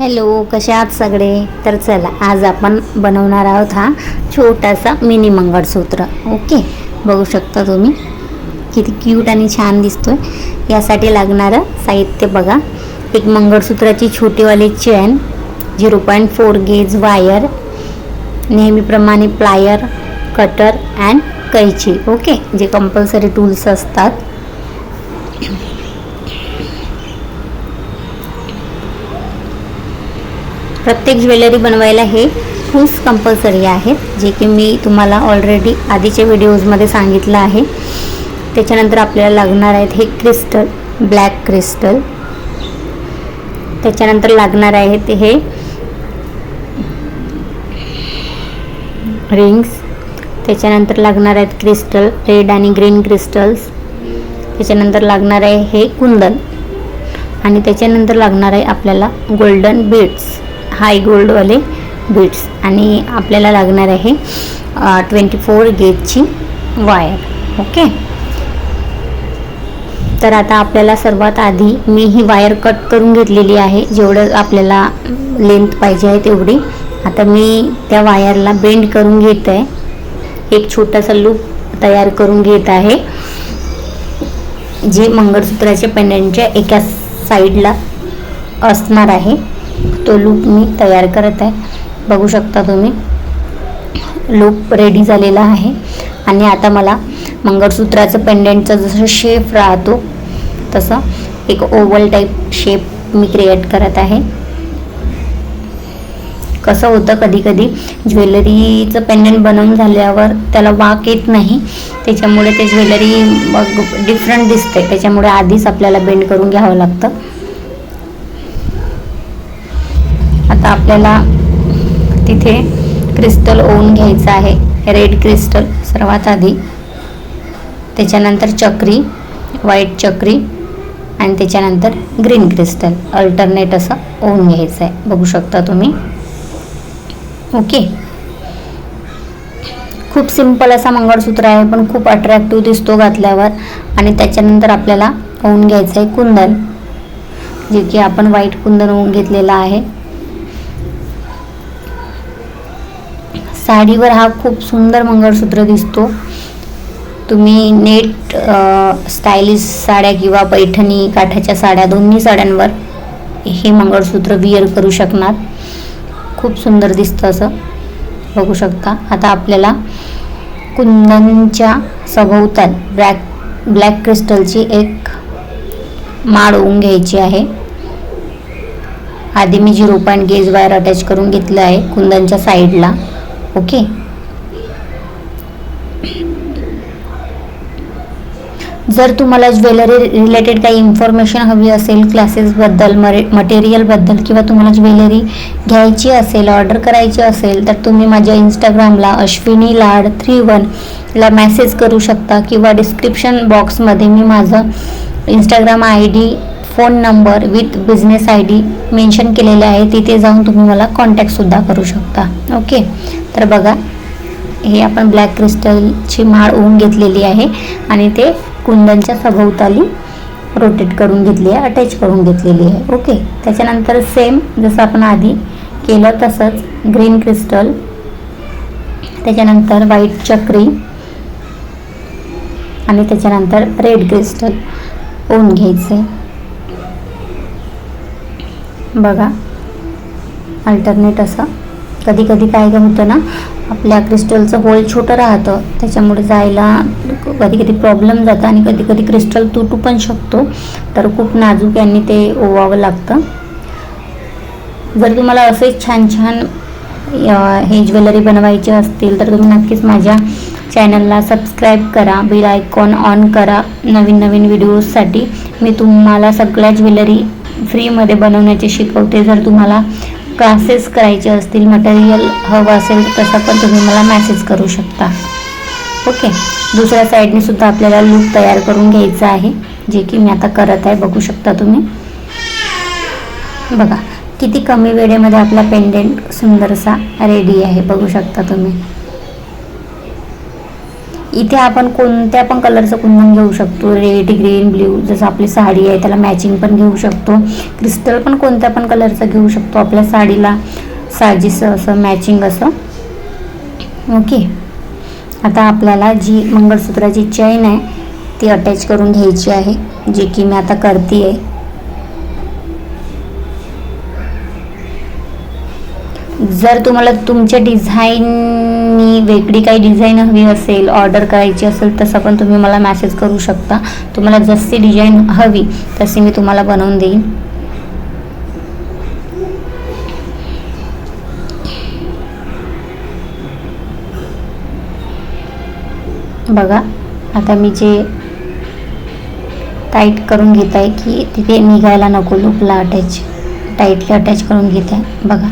Hello कसे आहात सगळे? तर चला आज आपण बनवणार आहोत हा छोटासा मिनी मंगळसूत्र. ओके बघू शकता तुम्ही. किती क्यूट आणि छान दिसतो आहे यासाठी लागणारं साहित्य बघा. एक मंगळसूत्राची छोटीवाली chain zero point four gauge wire नेहमीप्रमाणे प्लायर कटर अँड कैची. ओके जे कंपल्सरी टूल्स असतात. प्रत्येक ज्वेलरी बनवायला हे हूस कंपल्सरी आहेत जे की मी तुम्हाला ऑलरेडी आधीच्या व्हिडिओजमध्ये सांगितलं आहे. त्याच्यानंतर आपल्याला लागणार आहेत हे क्रिस्टल ब्लॅक क्रिस्टल त्याच्यानंतर लागणार आहेत हे रिंग्स त्याच्यानंतर लागणार आहेत क्रिस्टल रेड आणि ग्रीन क्रिस्टल्स त्याच्यानंतर लागणार आहे हे कुंदन. आणि त्याच्यानंतर लागणार आहे आपल्याला गोल्डन बीड्स हाय गोल्डवाले बीट्स. आणि आपल्याला लागणार आहे ट्वेंटी फोर गेजची वायर ओके? तर आता आपल्याला सर्वात आधी मी ही वायर कट करून घेतलेली आहे जेवढं आपल्याला लेंथ पाहिजे आहे तेवढी. आता मी त्या वायरला बेंड करून घेत आहे एक छोटासा लूप तयार करून घेत आहे जे मंगळसूत्राच्या पेंडंटच्या एका साईडला असणार आहे. तो लूप मी तयार करत आहे. बघू शकता तुम्ही. लूप रेडी झालेला आहे. आणि आता मला मंगळसूत्राचं पेंडंटचं जसं शेप राहतो तसं एक ओवल टाईप शेप मी क्रिएट करत आहे. कसं होतं कधी कधी ज्वेलरीचं पेंडंट बनवून झाल्यावर त्याला वाक येत नाही. त्याच्यामुळे ते ज्वेलरी मग डिफरंट दिसते. त्याच्यामुळे आधीच आपल्याला बेंड करून घ्यावं लागतं. आता आपल्याला तिथे क्रिस्टल ओवून घ्यायचं आहे. रेड क्रिस्टल सर्वात आधी. त्याच्यानंतर चक्री व्हाईट चक्री आणि त्याच्यानंतर ग्रीन क्रिस्टल अल्टरनेट असं ओवून घ्यायचं आहे. बघू शकता तुम्ही. ओके खूप सिंपल असा मंगळसूत्र आहे पण खूप अट्रॅक्टिव्ह दिसतो घातल्यावर. आणि त्याच्यानंतर आपल्याला ओवून घ्यायचं आहे कुंदन. जे की आपण व्हाईट कुंदन ओवून घेतलेला आहे. साडीवर हा खूप सुंदर मंगळसूत्र दिसतो. तुम्ही नेट स्टायलिश साड्या किंवा पैठणी काठाच्या साड्या दोन्ही साड्यांवर हे मंगळसूत्र वियर करू शकणार. खूप सुंदर दिसतं असं. बघू शकता. आता आपल्याला कुंदनच्या सभोवताल ब्लॅक ब्लॅक क्रिस्टलची एक माळ ओवून घ्यायची आहे. आधी मी zero point gauge wire attach करून घेतलं आहे कुंदनच्या साईडला. ओके? जर तुम्हाला ज्वेलरी रिलेटेड काही इन्फॉर्मेशन हवी असेल क्लासेसबद्दल मरे मटेरियलबद्दल किंवा तुम्हाला ज्वेलरी घ्यायची असेल ऑर्डर करायची असेल तर तुम्ही माझ्या इंस्टाग्रामला अश्विनी लाड थ्री वनला मेसेज करू शकता किंवा डिस्क्रिप्शन बॉक्समध्ये मी माझं Instagram I D phone number with business I D mention केलेले आहे. तिथे जाऊन तुम्ही मला कॉन्टॅक्टसुद्धा करू शकता. ओके तर बघा हे आपण ब्लॅक क्रिस्टलची माळ ओवून घेतलेली आहे आणि ते कुंदनच्या सभोवताली रोटेट करून घेतली आहे अटॅच करून घेतलेली आहे. ओके त्याच्यानंतर सेम जसं आपण आधी केलं तसंच ग्रीन क्रिस्टल त्याच्यानंतर व्हाईट चक्री. आणि त्याच्यानंतर रेड क्रिस्टल ओन घ्यायचे. बघा. अल्टरनेट असं. कधी कधी काय काय होतं ना आपल्या क्रिस्टलचं होल छोटं राहतं. त्याच्यामुळे जायला कधी कधी प्रॉब्लेम जातं आणि कधी कधी क्रिस्टल तुटू पण शकतो. तर खूप नाजूक यांनी ते ओवावं लागतं. जर तुम्हाला असेच छान छान हे ज्वेलरी बनवायचे असतील तर तुम्ही नक्कीच माझ्या चॅनलला सबस्क्राईब करा. बेल आयकॉन ऑन करा. नवीन नवीन व्हिडिओजसाठी मी तुम्हाला सगळ्या ज्वेलरी फ्रीमध्ये बनवण्याचे शिकवते. जर तुम्हाला क्लासेस करायचे असतील मटेरियल हवं असेल तसं पण तुम्ही मला मॅसेज करू शकता. ओके दुसऱ्या साईडने सुद्धा आपल्याला लूक तयार करून घ्यायचं आहे जे की मी आता करत आहे. बघू शकता तुम्ही. बघा किती कमी वेळेमध्ये आपला पेंडेंट सुंदरसा रेडी आहे. बघू शकता तुम्ही. इथे आपण कोणत्या पण कलरचं कुंदन घेऊ शकतो. रेड ग्रीन ब्ल्यू जसं आपली साडी आहे त्याला मॅचिंग पण घेऊ शकतो. क्रिस्टल पण कोणत्या पण कलरचं घेऊ शकतो आपल्या साडीला. साजेसं असं मॅचिंग असं. ओके आता आपल्याला जी मंगळसूत्राची चैन आहे ती अटॅच करून घ्यायची आहे जी की मी आता करते आहे जर तुम्हाला तुमच्या डिझाईन मी वेगळी काही डिझाईन हवी असेल ऑर्डर करायची असेल तसं पण तुम्ही मला मॅसेज करू शकता. तुम्हाला जशी डिझाईन हवी तशी मी तुम्हाला बनवून देईन. बघा आता मी जे टाईट करून घेत आहे की तिथे निघायला नको लूपला अटॅच टाईटली अटॅच करून घेत आहे बघा.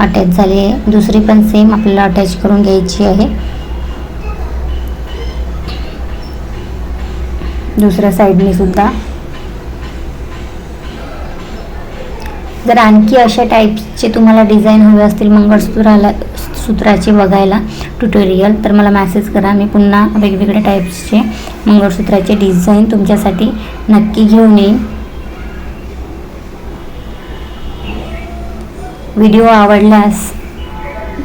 अटॅच झाली आहे. दुसरी पण सेम आपल्याला अटॅच करून घ्यायची आहे. दुसऱ्या साईडने सुद्धा. जर आणखी अशा टाईपचे तुम्हाला डिझाईन हवे असतील मंगळसूत्राला सूत्राचे बघायला ट्युटोरियल तर मला मॅसेज करा. मी पुन्हा वेगवेगळ्या टाईप्सचे मंगळसूत्राचे डिझाईन तुमच्यासाठी नक्की घेऊन येईन. व्हिडिओ आवडल्यास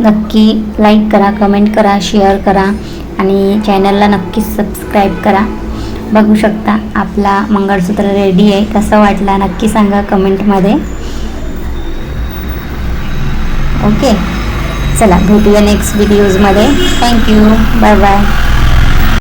नक्की लाईक करा कमेंट करा शेअर करा आणि चॅनलला नक्कीच सबस्क्राईब करा. बघू शकता आपला मंगळसूत्र रेडी आहे. कसं वाटला नक्की सांगा कमेंटमध्ये ओके चला भेटूया नेक्स्ट व्हिडिओजमध्ये थँक्यू बाय बाय